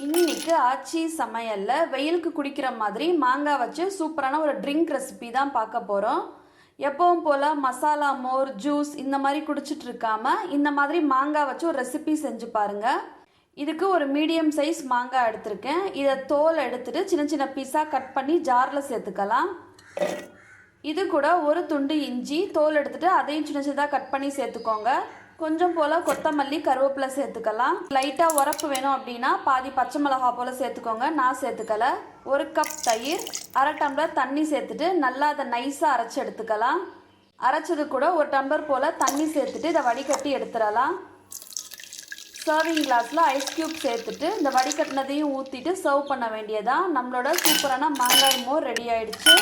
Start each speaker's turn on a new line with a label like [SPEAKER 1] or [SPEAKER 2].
[SPEAKER 1] இன்னைக்கு ஆச்சி சமையலில் வெயிலுக்கு குடிக்கிற மாதிரி மாங்காய் வச்சு சூப்பரான ஒரு ட்ரிங்க் ரெசிபி தான் பார்க்க போகிறோம் எப்பவும் போல் மசாலா மோர் ஜூஸ் இந்த மாதிரி குடிச்சிட்டு இருக்காம இந்த மாதிரி மாங்காய் வச்சு ஒரு ரெசிபி செஞ்சு பாருங்கள் இதுக்கு ஒரு மீடியம் சைஸ் மாங்காய் எடுத்திருக்கேன். இதை தோல் எடுத்துட்டு சின்ன சின்ன பீஸாக கட் பண்ணி ஜாரில் சேர்த்துக்கலாம். இது கூட ஒரு துண்டு இஞ்சி தோல் எடுத்துட்டு அதையும் சின்ன சின்னதாக கட் பண்ணி சேர்த்துக்கோங்க. கொஞ்சம் போல் கொத்தமல்லி கருவேப்பிலை சேர்த்துக்கலாம். லைட்டாக உரப்பு வேணும் அப்படின்னா பாதி பச்சை மிளகா போல் சேர்த்துக்கோங்க. நான் சேர்த்துக்கல. ஒரு கப் தயிர் அரை டம்ளர் தண்ணி சேர்த்துட்டு நல்லா அதை நைஸாக அரைச்சி எடுத்துக்கலாம். அரைச்சது கூட ஒரு டம்ளர் போல் தண்ணி சேர்த்துட்டு இதை வடிகட்டி எடுத்துடலாம். சர்விங் கிளாஸில் ஐஸ் க்யூப் சேர்த்துட்டு இந்த வடிகட்டினதையும் ஊற்றிட்டு சர்வ் பண்ண வேண்டியதான் நம்மளோட சூப்பரான மாங்காய் மோர் ரெடி ஆயிடுச்சு.